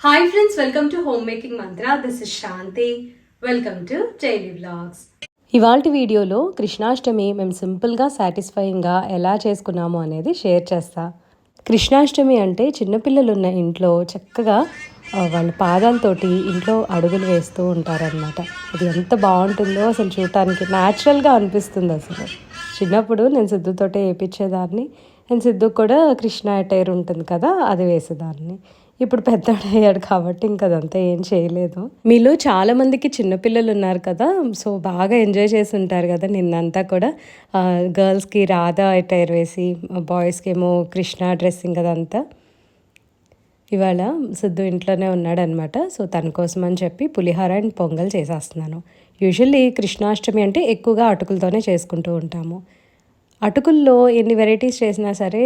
Hi friends welcome to home making Mantra this is Shanti welcome to daily vlogs ఇవాళ వీడియోలో కృష్ణాష్టమి మేము సింపుల్గా సాటిస్ఫైయింగ్గా ఎలా చేసుకున్నాము అనేది షేర్ చేస్తా. కృష్ణాష్టమి అంటే చిన్నపిల్లలు ఉన్న ఇంట్లో చక్కగా వాళ్ళ పాదాలతోటి ఇంట్లో అడుగులు వేస్తూ ఉంటారనమాట అది ఎంత బాగుంటుందో అసలు చూడటానికి న్యాచురల్గా అనిపిస్తుంది అసలు. చిన్నప్పుడు నేను సిద్ధుతోటే వేయించేదాన్ని నేను సిద్ధు కూడా కృష్ణ టైర్ ఉంటుంది కదా అది వేసేదాన్ని. ఇప్పుడు పెద్దవాడయ్యాడు కాబట్టి ఇంక అదంతా ఏం చేయలేదు. మీలో చాలా మందికి చిన్నపిల్లలు ఉన్నారు కదా సో బాగా ఎంజాయ్ చేసి ఉంటారు కదా నిన్నంతా కూడా. గర్ల్స్కి రాధా టైర్ వేసి బాయ్స్కి ఏమో కృష్ణ డ్రెస్సింగ్ అదంతా. ఇవాళ సిద్ధు ఇంట్లోనే ఉన్నాడనమాట సో తన కోసం అని చెప్పి పులిహోర అండ్ పొంగల్ చేసేస్తున్నాను. యూజువల్లీ కృష్ణాష్టమి అంటే ఎక్కువగా అటుకులతోనే చేసుకుంటూ ఉంటాము. అటుకుల్లో ఎన్ని వెరైటీస్ చేసినా సరే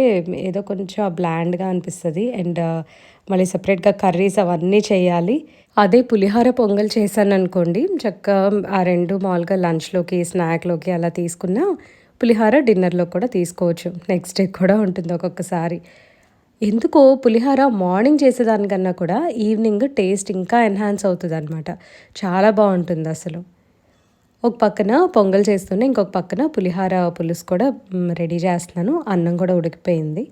ఏదో కొంచెం బ్లాండ్గా అనిపిస్తుంది. అండ్ మళ్ళీ సపరేట్గా కర్రీస్ అవన్నీ చేయాలి. అదే పులిహోర పొంగల్ చేశాను అనుకోండి చక్కగా ఆ రెండు మామూలుగా లంచ్లోకి స్నాక్లోకి అలా తీసుకున్న పులిహోర డిన్నర్లో కూడా తీసుకోవచ్చు. నెక్స్ట్ డే కూడా ఉంటుంది ఒక్కొక్కసారి. ఎందుకో పులిహోర మార్నింగ్ చేసేదానికన్నా కూడా ఈవినింగ్ టేస్ట్ ఇంకా ఎన్హాన్స్ అవుతుంది అనమాట చాలా బాగుంటుంది అసలు. ఒక పక్కన పొంగల్ చేస్తూనే ఇంకొక పక్కన పులిహార పులుసు కూడా రెడీ చేస్తున్నాను. అన్నం కూడా ఉడికిపోయింది.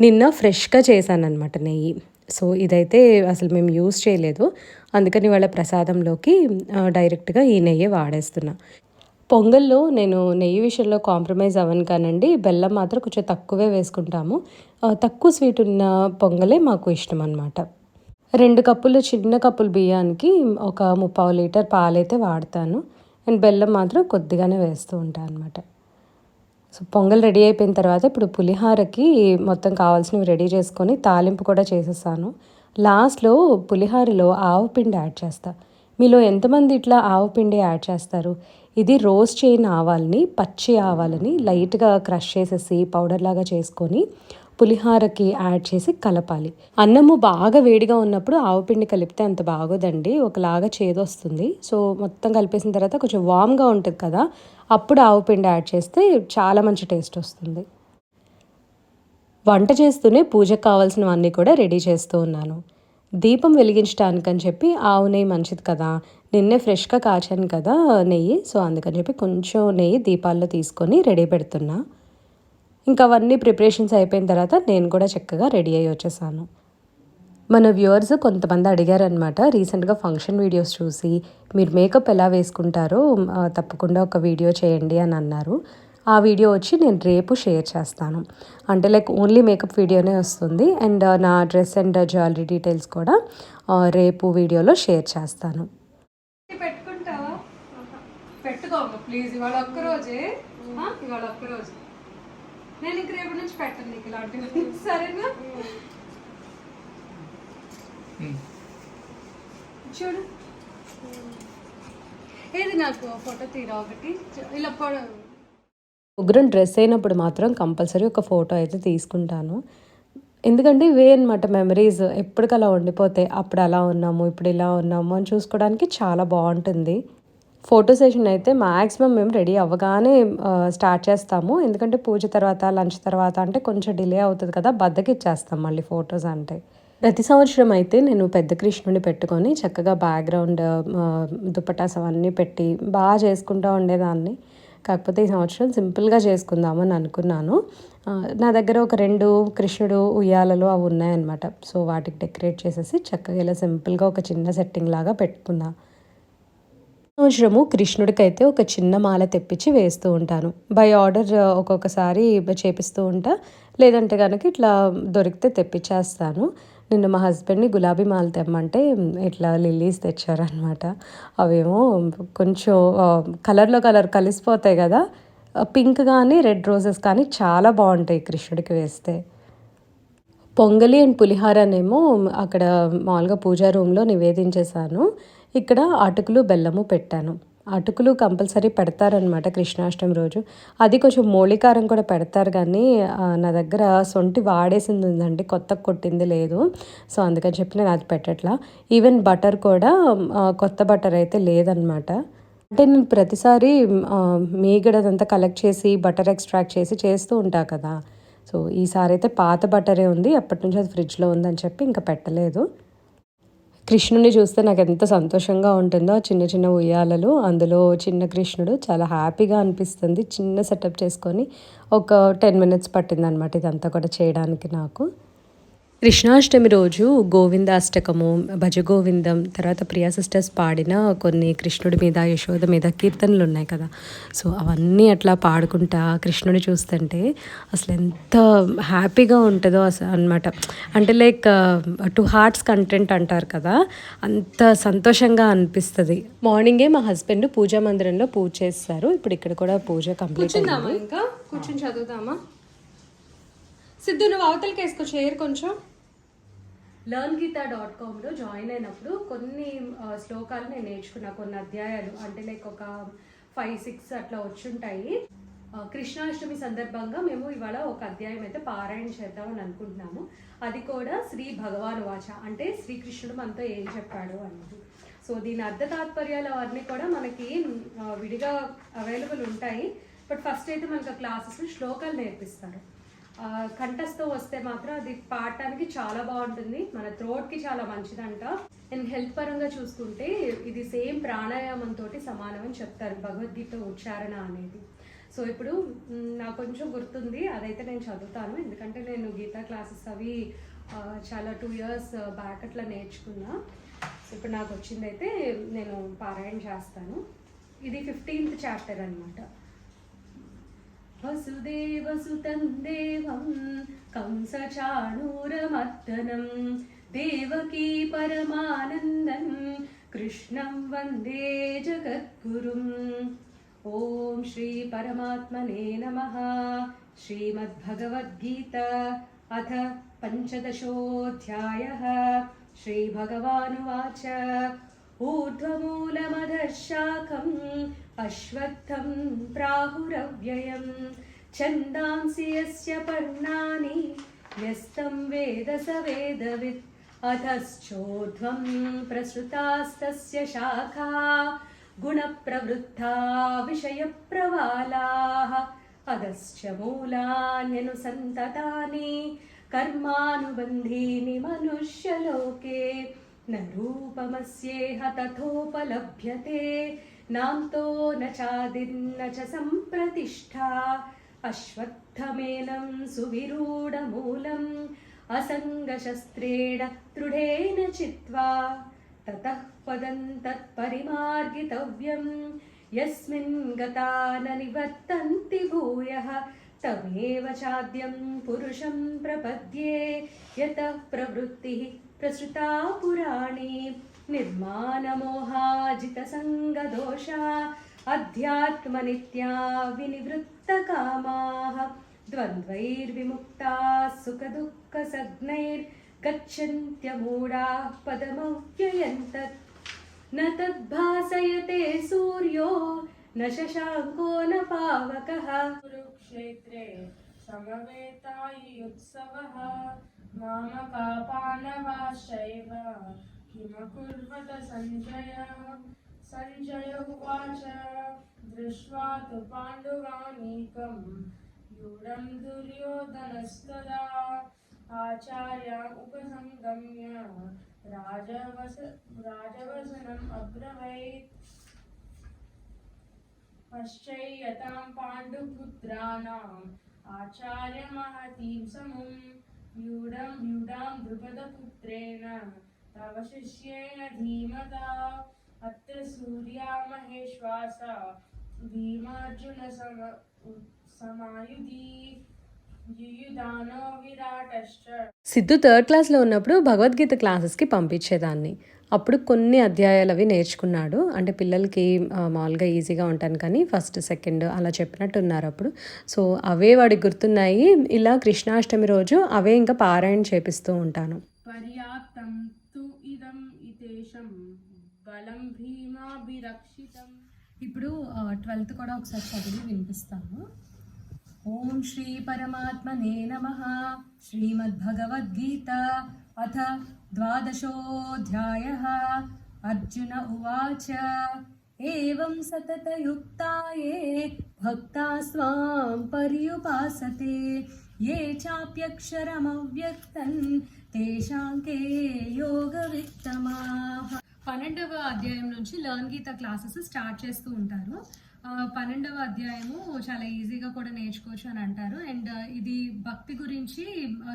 నిన్న ఫ్రెష్గా చేశాను అనమాట నెయ్యి. సో ఇదైతే అసలు మేము యూస్ చేయలేదు. అందుకని వాళ్ళ ప్రసాదంలోకి డైరెక్ట్గా ఈ నెయ్యి వాడేస్తున్నా. పొంగల్లో నేను నెయ్యి విషయంలో కాంప్రమైజ్ అవ్వను కానండి. బెల్లం మాత్రం కొంచెం తక్కువే వేసుకుంటాము. తక్కువ స్వీట్ ఉన్న పొంగలే మాకు ఇష్టం అనమాట రెండు కప్పులు చిన్న కప్పులు బియ్యానికి ఒక ముప్పావు లీటర్ పాలైతే వాడతాను. అండ్ బెల్లం మాత్రం కొద్దిగానే వేస్తూ ఉంటాను అనమాట సో పొంగల్ రెడీ అయిపోయిన తర్వాత ఇప్పుడు పులిహారకి మొత్తం కావాల్సినవి రెడీ చేసుకొని తాలింపు కూడా చేసేసాను. లాస్ట్లో పులిహారలో ఆవు పిండి యాడ్ చేస్తా. మీలో ఎంతమంది ఇట్లా ఆవు పిండి యాడ్ చేస్తారు? ఇది రోస్ట్ చేయని ఆవాల్ని పచ్చి ఆవాలని లైట్గా క్రష్ చేసేసి పౌడర్ లాగా చేసుకొని పులిహారకి యాడ్ చేసి కలపాలి. అన్నము బాగా వేడిగా ఉన్నప్పుడు ఆవు పిండి కలిపితే అంత బాగోదండి. ఒకలాగా చేదొస్తుంది. సో మొత్తం కలిపేసిన తర్వాత కొంచెం వామ్గా ఉంటుంది కదా అప్పుడు ఆవు పిండి యాడ్ చేస్తే చాలా మంచి టేస్ట్ వస్తుంది. వంట చేస్తూనే పూజకు కావాల్సినవన్నీ కూడా రెడీ చేస్తూ ఉన్నాను. దీపం వెలిగించడానికని చెప్పి ఆవు నెయ్యి మంచిది కదా నిన్నే ఫ్రెష్గా కాచాను కదా నెయ్యి సో అందుకని చెప్పి కొంచెం నెయ్యి దీపాల్లో తీసుకొని రెడీ పెడుతున్నా. ఇంకా అవన్నీ ప్రిపరేషన్స్ అయిపోయిన తర్వాత నేను కూడా చక్కగా రెడీ అయ్యి వచ్చేసాను. మన వ్యూవర్స్ కొంతమంది అడిగారనమాట రీసెంట్గా ఫంక్షన్ వీడియోస్ చూసి మీరు మేకప్ ఎలా వేసుకుంటారో తప్పకుండా ఒక వీడియో చేయండి అని అన్నారు. ఆ వీడియో వచ్చి నేను రేపు షేర్ చేస్తాను. అంటే లైక్ ఓన్లీ మేకప్ వీడియోనే వస్తుంది అండ్ నా డ్రెస్ అండ్ జ్యువెలరీ డీటెయిల్స్ కూడా రేపు వీడియోలో షేర్ చేస్తాను. ప్లీజ్ ఇవాళ ఒక్కరోజే ఇవాళ ఒక్కరోజు నేను ఇంక రేపు నుంచి పెట్టను నీకు ఇలాంటివి. సరేనా? చూడు. ఏది నాకు ఫోటో తీరా ఒకటి? ఇలా ముగ్గురం డ్రెస్ అయినప్పుడు మాత్రం కంపల్సరీ ఒక ఫోటో అయితే తీసుకుంటాను. ఎందుకంటే ఇవే అనమాట మెమరీస్ ఎప్పటికలా ఉండిపోతాయి. అప్పుడు అలా ఉన్నాము ఇప్పుడు ఇలా ఉన్నాము అని చూసుకోవడానికి చాలా బాగుంటుంది. ఫోటో సెషన్ అయితే మ్యాక్సిమం మేము రెడీ అవ్వగానే స్టార్ట్ చేస్తాము. ఎందుకంటే పూజ తర్వాత లంచ్ తర్వాత అంటే కొంచెం డిలే అవుతుంది కదా బద్దకిచ్చేస్తాం మళ్ళీ ఫొటోస్ అంటే. ప్రతి సంవత్సరం అయితే నేను పెద్ద కృష్ణుని పెట్టుకొని చక్కగా బ్యాక్గ్రౌండ్ దుప్పటాస్ అవన్నీ పెట్టి బాగా చేసుకుంటూ ఉండేదాన్ని. కాకపోతే ఈ సంవత్సరం సింపుల్గా చేసుకుందామని అనుకున్నాను. నా దగ్గర ఒక రెండు కృష్ణుడు ఉయ్యాలలు అవి ఉన్నాయన్నమాట. సో వాటికి డెకరేట్ చేసేసి చక్కగా ఇలా సింపుల్గా ఒక చిన్న సెట్టింగ్ లాగా పెట్టుకున్నా. సంవత్సరము కృష్ణుడికైతే ఒక చిన్న మాల తెప్పించి వేస్తూ ఉంటాను. బై ఆర్డర్ ఒక్కొక్కసారి చేపిస్తూ ఉంటా. లేదంటే కనుక ఇట్లా దొరికితే తెప్పించేస్తాను. నిన్న మా హస్బెండ్ని గులాబీ మాల తెమ్మంటే ఇట్లా లిల్లీస్ తెచ్చారనమాట అవేమో కొంచెం కలర్లో కలర్ కలిసిపోతాయి కదా పింక్ కానీ రెడ్ రోజెస్ కానీ చాలా బాగుంటాయి కృష్ణుడికి వేస్తే. పొంగలి అండ్ పులిహారనేమో అక్కడ మామూలుగా పూజా రూమ్లో నివేదించేశాను. ఇక్కడ అటుకులు బెల్లము పెట్టాను. అటుకులు కంపల్సరీ పెడతారనమాట కృష్ణాష్టమి రోజు. అది కొంచెం మూలికారం కూడా పెడతారు కానీ నా దగ్గర సొంటి వాడేసింది ఉందండి కొత్త కొట్టింది లేదు. సో అందుకని చెప్పి నేను అది పెట్టట్లా. ఈవెన్ బటర్ కూడా కొత్త బటర్ అయితే లేదనమాట అంటే నేను ప్రతిసారి మీగడదంతా కలెక్ట్ చేసి బటర్ ఎక్స్ట్రాక్ట్ చేసి చేస్తూ ఉంటా కదా. సో ఈసారి అయితే పాత బట్టరే ఉంది అప్పటి నుంచి అది ఫ్రిడ్జ్లో ఉందని చెప్పి ఇంకా పెట్టలేదు. కృష్ణుని చూస్తే నాకు ఎంత సంతోషంగా ఉంటుందో చిన్న చిన్న ఉయ్యాలలు అందులో చిన్న కృష్ణుడు చాలా హ్యాపీగా అనిపిస్తుంది. చిన్న సెటప్ చేసుకొని ఒక టెన్ మినిట్స్ పట్టిందనమాట ఇదంతా కూడా చేయడానికి నాకు. కృష్ణాష్టమి రోజు గోవిందాష్టకము భజ గోవిందం తర్వాత ప్రియా సిస్టర్స్ పాడిన కొన్ని కృష్ణుడి మీద యశోద మీద కీర్తనలు ఉన్నాయి కదా. సో అవన్నీ అట్లా పాడుకుంటా కృష్ణుడి చూస్తుంటే అసలు ఎంత హ్యాపీగా ఉంటుందో అసలు అనమాట అంటే లైక్ టు హార్ట్స్ కంటెంట్ అంటారు కదా అంత సంతోషంగా అనిపిస్తుంది. మార్నింగే మా హస్బెండ్ పూజా మందిరంలో పూజ చేస్తారు. ఇప్పుడు ఇక్కడ కూడా పూజ కంప్లీట్ ఇంకా? కూర్చొని చదువుదామా? సిద్ధు నువ్వు అవతలకి వేసుకో చైర్ కొంచెం. లర్న్ గీతా డాట్ కామ్లో జాయిన్ అయినప్పుడు కొన్ని శ్లోకాలు నేను నేర్చుకున్నా కొన్ని అధ్యాయాలు. అంటే లైక్ ఒక ఫైవ్ సిక్స్ అట్లా వచ్చుంటాయి. కృష్ణాష్టమి సందర్భంగా మేము ఇవాళ ఒక అధ్యాయం అయితే పారాయణ చేద్దామని అనుకుంటున్నాము. అది కూడా శ్రీ భగవాన్ వాచ. అంటే శ్రీకృష్ణుడు మనతో ఏం చెప్పాడు అన్నది. సో దీని అర్థ తాత్పర్యాలు అవన్నీ కూడా మనకి విడిగా అవైలబుల్ ఉంటాయి. బట్ ఫస్ట్ అయితే మనకు క్లాసెస్ శ్లోకాలు నేర్పిస్తారు. ఆ, కంఠస్థం వస్తే మాత్రం అది పాడటానికి చాలా బాగుంటుంది. మన థ్రోట్కి చాలా మంచిదంట. అండ్ హెల్త్ పరంగా చూసుకుంటే ఇది సేమ్ ప్రాణాయామంతో సమానం అని చెప్తారు. భగవద్గీత ఉచ్చారణ అనేది. సో ఇప్పుడు నాకు కొంచెం గుర్తుంది. అదైతే నేను చదువుతాను. ఎందుకంటే నేను గీతా క్లాసెస్ అవి చాలా టూ ఇయర్స్ బ్యాక్ అట్లా నేర్చుకున్నా. సో ఇప్పుడు నాకు వచ్చిందైతే నేను పారాయణ చేస్తాను. ఇది ఫిఫ్టీన్త్ చాప్టర్ అనమాట वसुदेवसुतं देवं कंसचाणूरमर्दनं देवकी परमानन्दं कृष्णं वन्दे जगद्गुरुम्। ॐ श्रीपरमात्मने नमः। श्रीमद्भगवद्गीता अथ पञ्चदशोऽध्यायः। श्रीभगवानुवाच। ऊर्ध्वमूलमधशाखम् अश्वत्थं प्राहुरव्ययं छन्दांसि यस्य पर्णानि यस्तं वेद स वेदवित् अधश्चोर्ध्वं प्रसृतास्तस्य शाखा गुणप्रवृद्धा विषयप्रवालाः अधश्च मूलान्यनुसन्ततानि कर्मानुबन्धीनि मनुष्यलोके न रूपमस्येह तथोपलभ्यते నాంతో నాదిర్న చ సంప్రతిష్ఠా అశ్వత్థమేనం సువిరూఢమూలం అసంగశస్త్రేణ దృఢేన చిత్వా తతః పదం తత్పరిమార్గితవ్యం యస్మిన్ గతాన నివర్తంతి భూయः తమేవ చాద్యం పురుషం ప్రపద్యే యత ప్రవృత్తి ప్రసృతా పురాణీ निर्मानमोहाजितसङ्गदोषा अध्यात्मनित्या विनिवृत्तकामाः द्वन्द्वैर्विमुक्ताः सुखदुःखसग्नैर्गच्छन्त्यमूढाः पदमव्ययन्तत् न तद्भासयते सूर्यो, न शशाङ्को न पावकः। कुरुक्षेत्रे समवेतायुत्सवः मामकापानवाश्चैव किमकुर्वत सञ्जय सञ्जय उवाच दृष्ट्वा तु पाण्डवानीकम् यूढं दुर्योधनस्तदा आचार्य उपसङ्गम्य राजवस राजवसनम् अब्रवीत् पश्चैयतां पाण्डुपुत्राणाम् आचार्यमहतीं समं व्यूढं व्यूढां द्रुपदपुत्रेण तव शिष्येण धीमता अत्र सूर्या महेश्वासा भीमार्जुनसम समायुधि युयुधानो विराटश्च సిద్ధు థర్డ్ క్లాస్లో ఉన్నప్పుడు భగవద్గీత క్లాసెస్కి పంపించేదాన్ని అప్పుడు కొన్ని అధ్యాయాలు అవి నేర్చుకున్నాడు అంటే పిల్లలకి ఆ, మామూలుగా ఈజీగా ఉంటాను కానీ ఫస్ట్ సెకండ్ అలా చెప్పినట్టు ఉన్నారు అప్పుడు సో అవే వాడికి గుర్తున్నాయి ఇలా కృష్ణాష్టమి రోజు అవే ఇంకా పారాయణ చేపిస్తూ ఉంటాను पर्याप्तं రక్షితం ఇతేషం బలం భీమాభిరక్షితం. ఇప్పుడు ట్వెల్త్ కూడా ఒకసారి చదివి వినిపిస్తాము ఓం శ్రీ పరమాత్మనే నమ. శ్రీమద్భగవద్గీత అథ ద్వాదశోధ్యాయ. అర్జున ఉవాచ. ఏం సతతయుక్తాయే భక్తా స్వాం పర్యుపాసతే. ఏ చాప్యక్షరమవ్యక్తం తేషాం కే యోగవిత్తమా పన్నెండవ అధ్యాయం నుంచి లర్న్ గీత క్లాసెస్ స్టార్ట్ చేస్తూ ఉంటారు. పన్నెండవ అధ్యాయము చాలా ఈజీగా కూడా నేర్చుకోవచ్చు అని అంటారు. అండ్ ఇది భక్తి గురించి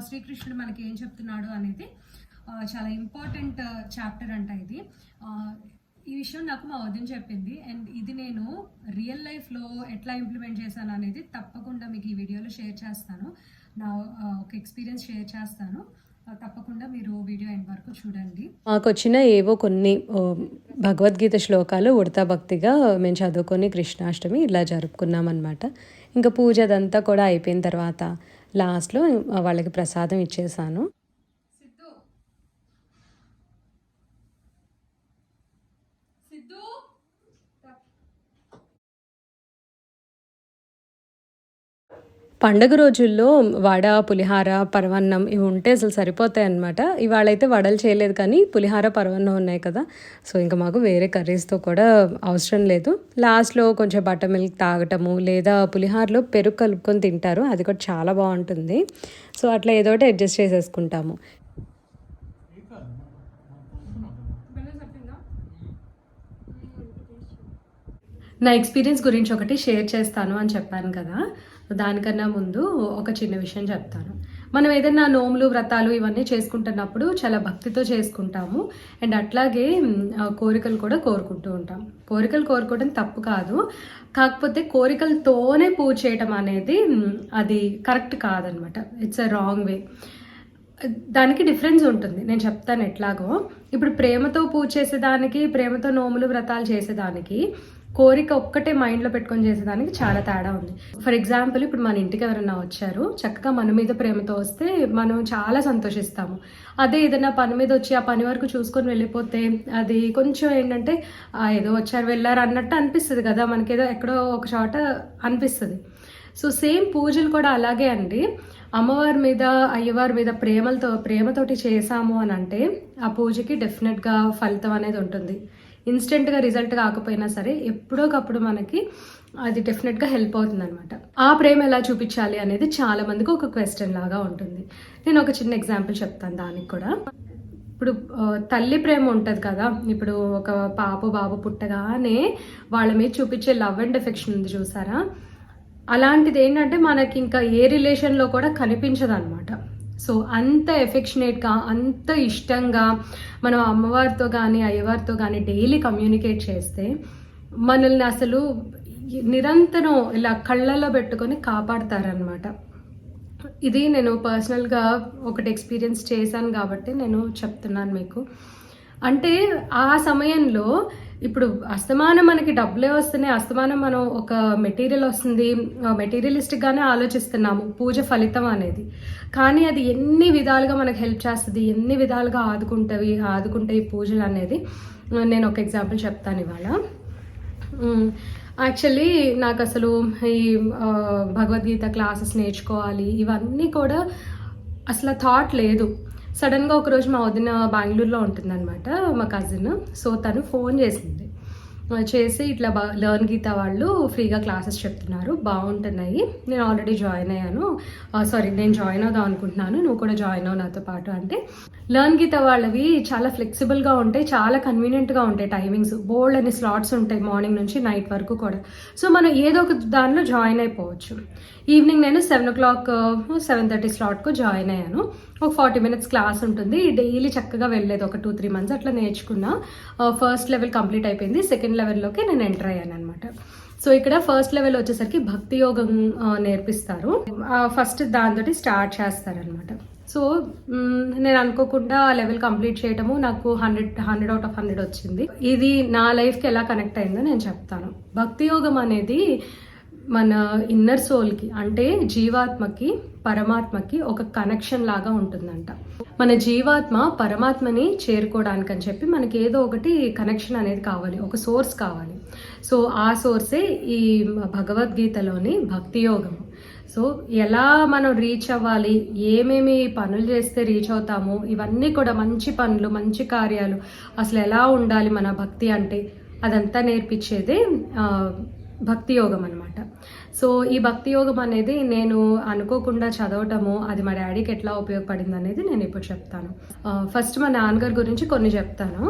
శ్రీకృష్ణుడు మనకి ఏం చెప్తున్నాడు అనేది చాలా ఇంపార్టెంట్ చాప్టర్ అంట ఇది. ఈ విషయం నాకు మా వదిన చెప్పింది. అండ్ ఇది నేను రియల్ లైఫ్లో ఎట్లా ఇంప్లిమెంట్ చేశాను అనేది తప్పకుండా మీకు ఈ వీడియోలో షేర్ చేస్తాను. నా ఒక ఎక్స్పీరియన్స్ షేర్ చేస్తాను. తప్పకుండా మీరు వీడియో ఎండ్ వరకు చూడండి. మాకు వచ్చిన ఏవో కొన్ని భగవద్గీత శ్లోకాలు ఉడతా భక్తిగా మేము చదువుకొని కృష్ణాష్టమి ఇలా జరుపుకున్నాం అనమాట ఇంకా పూజ అదంతా కూడా అయిపోయిన తర్వాత లాస్ట్లో వాళ్ళకి ప్రసాదం ఇచ్చేసాను సిద్ధు సిద్ధు పండగ రోజుల్లో వడ పులిహార పరవన్నం ఇవి ఉంటే అసలు సరిపోతాయి అనమాట ఇవాళైతే వడలు చేయలేదు కానీ పులిహార పరవన్నం ఉన్నాయి కదా. సో ఇంకా మాకు వేరే కర్రీస్తో కూడా అవసరం లేదు. లాస్ట్లో కొంచెం బటర్ మిల్క్ తాగటము లేదా పులిహారలో పెరుగు కలుపుకొని తింటారు. అది కూడా చాలా బాగుంటుంది. సో అట్లా ఏదో ఒకటి అడ్జస్ట్ చేసేసుకుంటాము. నా ఎక్స్పీరియన్స్ గురించి ఒకటి షేర్ చేస్తాను అని చెప్పాను కదా. దానికన్నా ముందు ఒక చిన్న విషయం చెప్తాను. మనం ఏదైనా నోములు వ్రతాలు ఇవన్నీ చేసుకుంటున్నప్పుడు చాలా భక్తితో చేసుకుంటాము. అండ్ అట్లాగే కోరికలు కూడా కోరుకుంటూ ఉంటాం. కోరికలు కోరుకోవడం తప్పు కాదు. కాకపోతే కోరికలతోనే పూజ చేయటం అనేది అది కరెక్ట్ కాదనమాట. ఇట్స్ అ రాంగ్ వే దానికి డిఫరెన్స్ ఉంటుంది. నేను చెప్తాను ఎట్లాగో. ఇప్పుడు ప్రేమతో పూజ చేసేదానికి ప్రేమతో నోములు వ్రతాలు చేసేదానికి కోరిక ఒక్కటే మైండ్లో పెట్టుకొని చేసేదానికి చాలా తేడా ఉంది. ఫర్ ఎగ్జాంపుల్ ఇప్పుడు మన ఇంటికి ఎవరైనా వచ్చారు చక్కగా మన మీద ప్రేమతో వస్తే మనం చాలా సంతోషిస్తాము. అదే ఏదైనా పని మీద వచ్చి ఆ పని వరకు చూసుకొని వెళ్ళిపోతే అది కొంచెం ఏంటంటే ఏదో వచ్చారు వెళ్ళారు అన్నట్టు అనిపిస్తుంది కదా మనకేదో ఎక్కడో ఒక చోట అనిపిస్తుంది. సో సేమ్ పూజలు కూడా అలాగే అండి. అమ్మవారి మీద అయ్యవారి మీద ప్రేమలతో ప్రేమతోటి చేసాము అని అంటే ఆ పూజకి డెఫినెట్గా ఫలితం అనేది ఉంటుంది. ఇన్స్టెంట్గా రిజల్ట్ కాకపోయినా సరే ఎప్పుడోకప్పుడు మనకి అది డెఫినెట్గా హెల్ప్ అవుతుంది అనమాట ఆ ప్రేమ ఎలా చూపించాలి అనేది చాలా మందికి ఒక క్వశ్చన్ లాగా ఉంటుంది. నేను ఒక చిన్న ఎగ్జాంపుల్ చెప్తాను దానికి కూడా. ఇప్పుడు తల్లి ప్రేమ ఉంటుంది కదా. ఇప్పుడు ఒక పాప బాబు పుట్టగానే వాళ్ళ మీద చూపించే లవ్ అండ్ ఎఫెక్షన్ ఉంది చూసారా? అలాంటిది ఏంటంటే మనకి ఇంకా ఏ రిలేషన్లో కూడా కనిపించదు అనమాట సో అంత ఎఫెక్షనేట్గా అంత ఇష్టంగా మనం అమ్మవారితో కానీ అయ్యవారితో కానీ డైలీ కమ్యూనికేట్ చేస్తే మనల్ని అసలు నిరంతరం ఇలా కళ్ళల్లో పెట్టుకొని కాపాడతారనమాట ఇది నేను పర్సనల్గా ఒకటి ఎక్స్పీరియన్స్ చేశాను కాబట్టి నేను చెప్తున్నాను మీకు. అంటే ఆ సమయంలో ఇప్పుడు అస్తమానం మనకి డబ్బులే వస్తున్నాయి. అస్తమానం మనం ఒక మెటీరియల్ వస్తుంది. మెటీరియలిస్టిక్గానే ఆలోచిస్తున్నాము. పూజ ఫలితం అనేది. కానీ అది ఎన్ని విధాలుగా మనకు హెల్ప్ చేస్తుంది? ఎన్ని విధాలుగా ఆదుకుంటవి? ఆదుకుంటాయి ఈ పూజలు అనేది నేను ఒక ఎగ్జాంపుల్ చెప్తాను ఇవాళ. యాక్చువల్లీ నాకు అసలు ఈ భగవద్గీత క్లాసెస్ నేర్చుకోవాలి. ఇవన్నీ కూడా అసలు థాట్ లేదు. సడన్గా ఒకరోజు మా వదిన బెంగళూరులో ఉంటుందన్నమాట మా కజిన్ సో తను ఫోన్ చేసింది. చేసి ఇట్లా బా లర్న్ గీత వాళ్ళు ఫ్రీగా క్లాసెస్ చెప్తున్నారు. బాగుంటున్నాయి. నేను ఆల్రెడీ జాయిన్ అయ్యాను. సారీ నేను జాయిన్ అవుదాం అనుకుంటున్నాను. నువ్వు కూడా జాయిన్ అవు నాతో పాటు అంటే. లర్న్ గీత వాళ్ళవి చాలా ఫ్లెక్సిబుల్గా ఉంటాయి. చాలా కన్వీనియంట్గా ఉంటాయి టైమింగ్స్ బోల్డ్ అనే స్లాట్స్ ఉంటాయి మార్నింగ్ నుంచి నైట్ వరకు కూడా. సో మనం ఏదో ఒక దానిలో జాయిన్ అయిపోవచ్చు. ఈవినింగ్ నేను seven o'clock seven thirty స్లాట్కు జాయిన్ అయ్యాను. ఒక ఫార్టీ మినిట్స్ క్లాస్ ఉంటుంది. డైలీ చక్కగా వెళ్ళేది ఒక టూ త్రీ మంత్స్ అట్లా నేర్చుకున్నా. ఫస్ట్ లెవెల్ కంప్లీట్ అయిపోయింది. సెకండ్ లెవెల్లోకి నేను ఎంటర్ అయ్యాను అనమాట సో ఇక్కడ ఫస్ట్ లెవెల్ వచ్చేసరికి భక్తి యోగం uh, నేర్పిస్తారు. Uh, ఫస్ట్ దాంతో స్టార్ట్ చేస్తారనమాట సో mm, నేను అనుకోకుండా ఆ లెవెల్ కంప్లీట్ చేయటము నాకు hundred hundred out of hundred వచ్చింది. ఇది నా లైఫ్కి ఎలా కనెక్ట్ అయిందో నేను చెప్తాను. భక్తి యోగం అనేది మన ఇన్నర్ సోల్కి అంటే జీవాత్మకి పరమాత్మకి ఒక కనెక్షన్ లాగా ఉంటుందంట. మన జీవాత్మ పరమాత్మని చేరుకోవడానికి అని చెప్పి మనకి ఏదో ఒకటి కనెక్షన్ అనేది కావాలి ఒక సోర్స్ కావాలి. సో ఆ సోర్సే ఈ భగవద్గీతలోని భక్తి యోగము సో ఎలా మనం రీచ్ అవ్వాలి ఏమేమి పనులు చేస్తే రీచ్ అవుతాము ఇవన్నీ కూడా మంచి పనులు మంచి కార్యాలు అసలు ఎలా ఉండాలి మన భక్తి అంటే అదంతా నేర్పించేదే భక్తి యోగం అనమాట సో ఈ భక్తి యోగం అనేది నేను అనుకోకుండా చదవటము అది మా డాడీకి ఎట్లా ఉపయోగపడింది అనేది నేను ఇప్పుడు చెప్తాను. ఫస్ట్ మా నాన్నగారి గురించి కొన్ని చెప్తాను.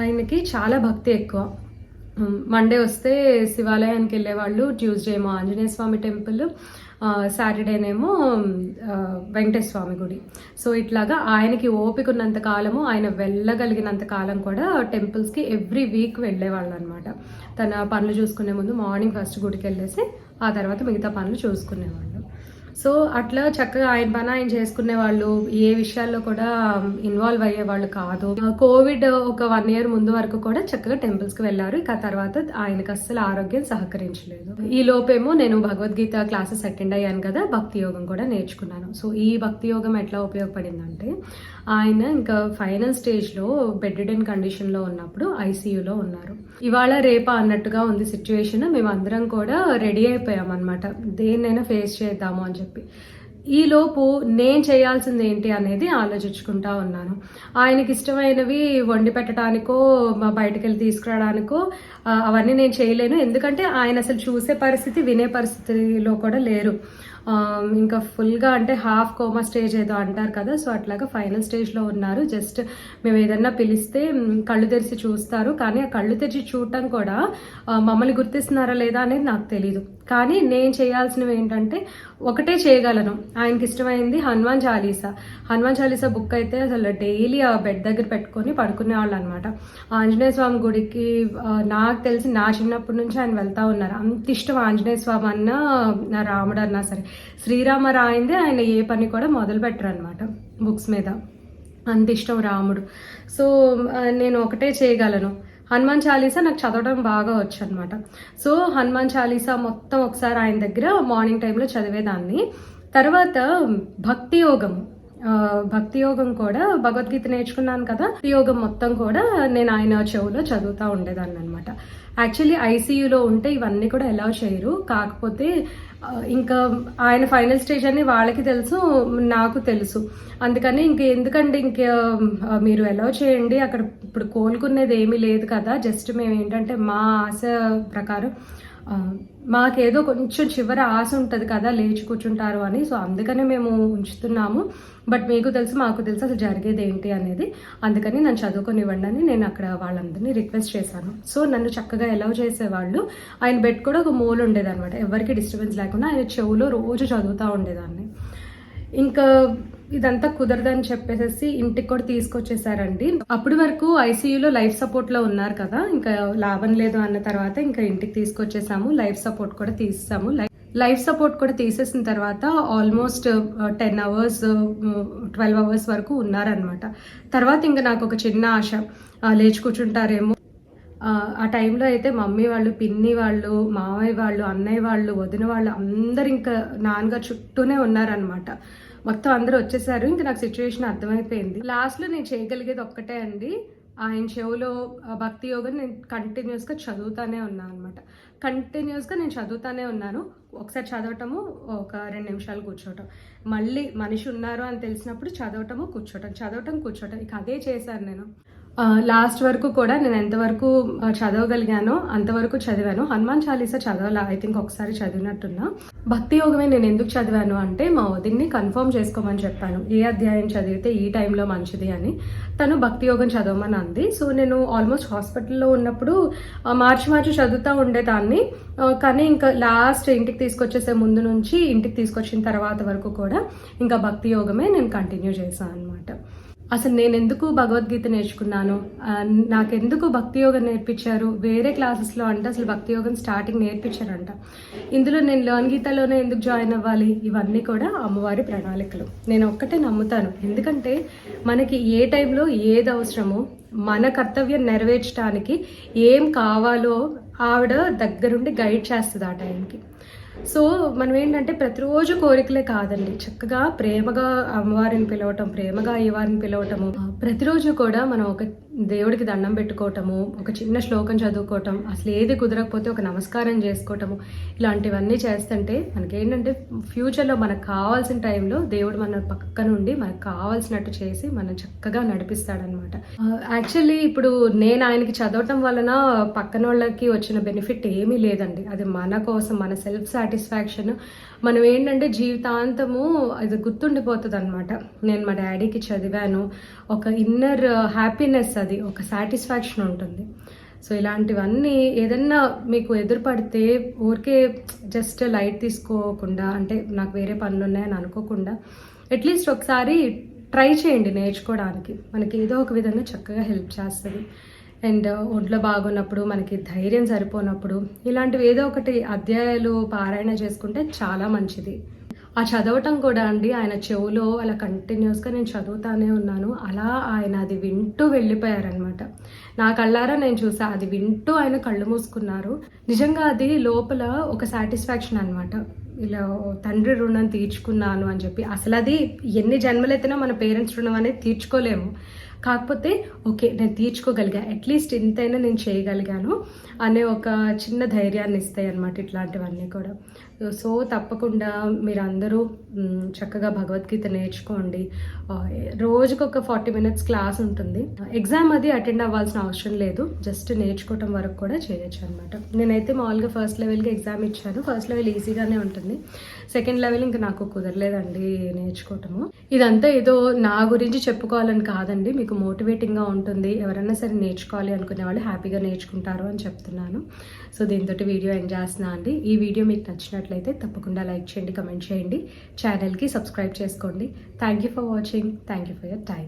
ఆయనకి చాలా భక్తి ఎక్కువ. మండే వస్తే శివాలయానికి వెళ్ళేవాళ్ళు ట్యూస్డే ఏమో ఆంజనేయ స్వామి టెంపుల్ సాటర్డేనేమో వెంకటేశ్వర స్వామి గుడి. సో ఇట్లాగా ఆయనకి ఓపిక ఉన్నంత కాలము ఆయన వెళ్ళగలిగినంత కాలం కూడా టెంపుల్స్కి ఎవ్రీ వీక్ వెళ్ళేవాళ్ళు అనమాట తన పనులు చూసుకునే ముందు మార్నింగ్ ఫస్ట్ గుడికి వెళ్ళేసి ఆ తర్వాత మిగతా పనులు చూసుకునేవాళ్ళు. సో అట్లా చక్కగా ఆయన పని ఆయన చేసుకునే వాళ్ళు ఏ విషయాల్లో కూడా ఇన్వాల్వ్ అయ్యే వాళ్ళు కాదు. కోవిడ్ ఒక వన్ ఇయర్ ముందు వరకు కూడా చక్కగా టెంపుల్స్కి వెళ్ళారు. ఇక తర్వాత ఆయనకు అస్సలు ఆరోగ్యం సహకరించలేదు. ఈ లోపేమో నేను భగవద్గీత క్లాసెస్ అటెండ్ అయ్యాను కదా భక్తి యోగం కూడా నేర్చుకున్నాను. సో ఈ భక్తి యోగం ఎట్లా ఉపయోగపడిందంటే ఆయన ఇంకా ఫైనల్ స్టేజ్లో బెడ్ రిడెన్ కండిషన్లో ఉన్నప్పుడు ఐసీయూలో ఉన్నారు. ఇవాళ రేపా అన్నట్టుగా ఉంది సిచ్యువేషన్ మేము అందరం కూడా రెడీ అయిపోయాం అనమాట దేన్నైనా ఫేస్ చేద్దాము అని చెప్పి. ఈలోపు నేను చేయాల్సింది ఏంటి అనేది ఆలోచించుకుంటా ఉన్నాను. ఆయనకి ఇష్టమైనవి వండి పెట్టడానికో మా బయటకు వెళ్ళి తీసుకురావడానికో అవన్నీ నేను చేయలేను. ఎందుకంటే ఆయన అసలు చూసే పరిస్థితి వినే పరిస్థితిలో కూడా లేరు. ఇంకా ఫుల్గా అంటే హాఫ్ కోమా స్టేజ్ ఏదో అంటారు కదా సో అట్లాగా ఫైనల్ స్టేజ్లో ఉన్నారు. జస్ట్ మేము ఏదన్నా పిలిస్తే కళ్ళు తెరిచి చూస్తారు. కానీ ఆ కళ్ళు తెరిచి చూడటం కూడా మమ్మల్ని గుర్తిస్తున్నారా లేదా అనేది నాకు తెలియదు కానీ నేను చేయాల్సినవి ఏంటంటే ఒకటే చేయగలను. ఆయనకి ఇష్టమైంది హనుమాన్ చాలీసా. హనుమాన్ చాలీసా బుక్ అయితే అసలు డైలీ ఆ బెడ్ దగ్గర పెట్టుకొని పడుకునేవాళ్ళు అనమాట ఆంజనేయ స్వామి గుడికి నా నాకు తెలిసి నా చిన్నప్పటి నుంచి ఆయన వెళ్తా ఉన్నారు. అంత ఇష్టం ఆంజనేయ స్వామి అన్న నా రాముడు అన్నా సరే. శ్రీరామ రాయిందే ఆయన ఏ పని కూడా మొదలు పెట్టరు అనమాట బుక్స్ మీద. అంత ఇష్టం రాముడు. సో నేను ఒకటే చేయగలను. హనుమాన్ చాలీసా? నాకు చదవడం బాగా వచ్చు అనమాట సో హనుమాన్ చాలీసా మొత్తం ఒకసారి ఆయన దగ్గర మార్నింగ్ టైంలో చదివేదాన్ని. తర్వాత భక్తి యోగం భక్తి యోగం కూడా భగవద్గీత నేర్చుకున్నాను కదా. భక్తి యోగం మొత్తం కూడా నేను ఆయన చెవులో చదువుతూ ఉండేదాన్ని అనమాట యాక్చువల్లీ ఐసీయూలో ఉంటే ఇవన్నీ కూడా ఎలా చేయరు. కాకపోతే ఇంకా ఆయన ఫైనల్ స్టేజ్ అని వాళ్ళకి తెలుసు నాకు తెలుసు. అందుకని ఇంక ఎందుకంటే ఇంక మీరు ఎలా చేయండి. అక్కడ ఇప్పుడు కోలుకునేది ఏమీ లేదు కదా. జస్ట్ మేము ఏంటంటే మా ఆశ ప్రకారం మాకేదో కొంచెం చివరి ఆశ ఉంటుంది కదా లేచి కూర్చుంటారు అని. సో అందుకనే మేము ఉంచుతున్నాము. బట్ మీకు తెలుసు మాకు తెలుసు అసలు జరిగేది ఏంటి అనేది. అందుకని నన్ను చదువుకొనివ్వండి అని నేను అక్కడ వాళ్ళందరినీ రిక్వెస్ట్ చేశాను. సో నన్ను చక్కగా ఎలవ్ చేసేవాళ్ళు. ఆయన బెడ్ కూడా ఒక మూలు ఉండేదన్నమాట. ఎవరికి డిస్టర్బెన్స్ లేకుండా ఆయన చెవులో రోజు చదువుతూ ఉండేదాన్ని. ఇంకా ఇదంతా కుదరదని చెప్పేసి ఇంటికి కూడా తీసుకొచ్చేసారండి. అప్పటి వరకు ఐసీయూలో లైఫ్ సపోర్ట్లో ఉన్నారు కదా ఇంకా లాభం లేదు అన్న తర్వాత ఇంకా ఇంటికి తీసుకొచ్చేసాము. లైఫ్ సపోర్ట్ కూడా తీసాము లైఫ్ సపోర్ట్ కూడా తీసేసిన తర్వాత almost ten hours twelve hours వరకు ఉన్నారనమాట తర్వాత ఇంకా నాకు ఒక చిన్న ఆశ లేచి కూర్చుంటారేమో ఆ, టైంలో అయితే మమ్మీ వాళ్ళు పిన్ని వాళ్ళు మామయ్య వాళ్ళు అన్నయ్య వాళ్ళు వదిన వాళ్ళు అందరు ఇంకా నాన్నగారు చుట్టూనే ఉన్నారనమాట మొత్తం అందరూ వచ్చేసారు. ఇంకా నాకు సిచ్యువేషన్ అర్థమైపోయింది. లాస్ట్లో నేను చేయగలిగేది ఒక్కటే అండి. ఆయన చెవులో భక్తి యోగం నేను కంటిన్యూస్గా చదువుతానే ఉన్నాను అనమాట కంటిన్యూస్గా నేను చదువుతానే ఉన్నాను. ఒకసారి చదవటము ఒక రెండు నిమిషాలు కూర్చోవటం. మళ్ళీ మనిషి ఉన్నారు అని తెలిసినప్పుడు చదవటము కూర్చోవటం చదవటం కూర్చోవటం. ఇక అదే చేశాను నేను. లాస్ట్ వరకు కూడా నేను ఎంతవరకు చదవగలిగానో అంతవరకు చదివాను. హనుమాన్ చాలీసా చదవాలా? ఐ థింక్ ఒకసారి చదివినట్టున్నా. భక్తి యోగమే నేను ఎందుకు చదివాను అంటే మా వదిన్ని కన్ఫర్మ్ చేసుకోమని చెప్పాను. ఏ అధ్యాయం చదివితే ఈ టైంలో మంచిది అని. తను భక్తి యోగం చదవమని అంది. సో నేను ఆల్మోస్ట్ హాస్పిటల్లో ఉన్నప్పుడు మార్చి మార్చి చదువుతూ ఉండేదాన్ని. కానీ ఇంకా లాస్ట్ ఇంటికి తీసుకొచ్చేసే ముందు నుంచి ఇంటికి తీసుకొచ్చిన తర్వాత వరకు కూడా ఇంకా భక్తి యోగమే నేను కంటిన్యూ చేశాను అనమాట అసలు నేను ఎందుకు భగవద్గీత నేర్చుకున్నాను? నాకెందుకు భక్తి యోగం నేర్పించారు? వేరే క్లాసెస్లో అంటే అసలు భక్తి యోగం స్టార్టింగ్ నేర్పించారంట. ఇందులో నేను లర్న్ గీతలోనే ఎందుకు జాయిన్ అవ్వాలి? ఇవన్నీ కూడా అమ్మవారి ప్రణాళికలు. నేను ఒక్కటే నమ్ముతాను. ఎందుకంటే మనకి ఏ టైంలో ఏది అవసరమో మన కర్తవ్యం నెరవేర్చడానికి ఏం కావాలో ఆవిడ దగ్గరుండి గైడ్ చేస్తుంది ఆ టైంకి. సో మనం ఏంటంటే ప్రతిరోజు కోరికలే కాదండి. చక్కగా ప్రేమగా అమ్మవారిని పిలవటం ప్రేమగా అయ్యవారిని పిలవటము ప్రతిరోజు కూడా మనం ఒక దేవుడికి దండం పెట్టుకోవటము ఒక చిన్న శ్లోకం చదువుకోవటం అసలు ఏది కుదరకపోతే ఒక నమస్కారం చేసుకోవటము ఇలాంటివన్నీ చేస్తుంటే మనకేంటంటే ఫ్యూచర్లో మనకు కావాల్సిన టైంలో దేవుడు మన పక్క నుండి మనకు కావాల్సినట్టు చేసి మనం చక్కగా నడిపిస్తాడనమాట. యాక్చువల్లీ ఇప్పుడు నేను ఆయనకి చదవటం వలన పక్కన వాళ్ళకి వచ్చిన బెనిఫిట్ ఏమీ లేదండి. అది మన కోసం మన సెల్ఫ్ సాటిస్ఫాక్షన్ మనం ఏంటంటే జీవితాంతము అది గుర్తుండిపోతుంది అనమాట నేను మా డాడీకి చదివాను. ఒక ఇన్నర్ హ్యాపీనెస్ అది ఒక సాటిస్ఫాక్షన్ ఉంటుంది. సో ఇలాంటివన్నీ ఏదన్నా మీకు ఎదురుపడితే ఊరికే జస్ట్ లైట్ తీసుకోకుండా అంటే నాకు వేరే పనులు ఉన్నాయని అనుకోకుండా అట్లీస్ట్ ఒకసారి ట్రై చేయండి నేర్చుకోవడానికి. మనకి ఏదో ఒక విధంగా చక్కగా హెల్ప్ చేస్తుంది. అండ్ ఒంట్లో బాగున్నప్పుడు మనకి ధైర్యం సరిపోనప్పుడు ఇలాంటివి ఏదో ఒకటి అధ్యాయాలు పారాయణ చేసుకుంటే చాలా మంచిది. ఆ చదవటం కూడా అండి ఆయన చెవులో అలా కంటిన్యూస్గా నేను చదువుతానే ఉన్నాను. అలా ఆయన అది వింటూ వెళ్ళిపోయారనమాట నా కళ్ళారా నేను చూసా అది వింటూ ఆయన కళ్ళు మూసుకున్నారు. నిజంగా అది లోపల ఒక సాటిస్ఫాక్షన్ అనమాట ఇలా తండ్రి రుణం తీర్చుకున్నాను అని చెప్పి. అసలు అది ఎన్ని జన్మలెత్తినా మన పేరెంట్స్ రుణం అనేది తీర్చుకోలేము. కాకపోతే ఓకే నేను తీర్చుకోగలిగా అట్లీస్ట్ ఇంతైనా నేను చేయగలిగాను అనే ఒక చిన్న ధైర్యాన్ని ఇస్తాయి అనమాట ఇట్లాంటివన్నీ కూడా. సో తప్పకుండా మీరందరూ చక్కగా భగవద్గీత నేర్చుకోండి. ఆ, రోజుకు ఒక ఫార్టీ మినిట్స్ క్లాస్ ఉంటుంది. ఎగ్జామ్ అది అటెండ్ అవ్వాల్సిన అవసరం లేదు. జస్ట్ నేర్చుకోవటం వరకు కూడా చేయొచ్చు అనమాట నేనైతే మామూలుగా ఫస్ట్ లెవెల్కి ఎగ్జామ్ ఇచ్చాను. ఫస్ట్ లెవెల్ ఈజీగానే ఉంటుంది. సెకండ్ లెవెల్ ఇంకా నాకు కుదరలేదండి నేర్చుకోవటము. ఇదంతా ఏదో నా గురించి చెప్పుకోవాలని కాదండి. మీకు మోటివేటింగ్గా ఉంటుంది. ఎవరైనా సరే నేర్చుకోవాలి అనుకునే వాళ్ళు హ్యాపీగా నేర్చుకుంటారు అని చెప్తున్నాను. సో దీంతో వీడియో ఎండ్ చేస్తున్నా అండి. ఈ వీడియో మీకు నచ్చినట్లయితే తప్పకుండా లైక్ చేయండి కమెంట్ చేయండి. ఛానల్కి సబ్స్క్రైబ్ చేసుకోండి. Thank you for watching thank you for your time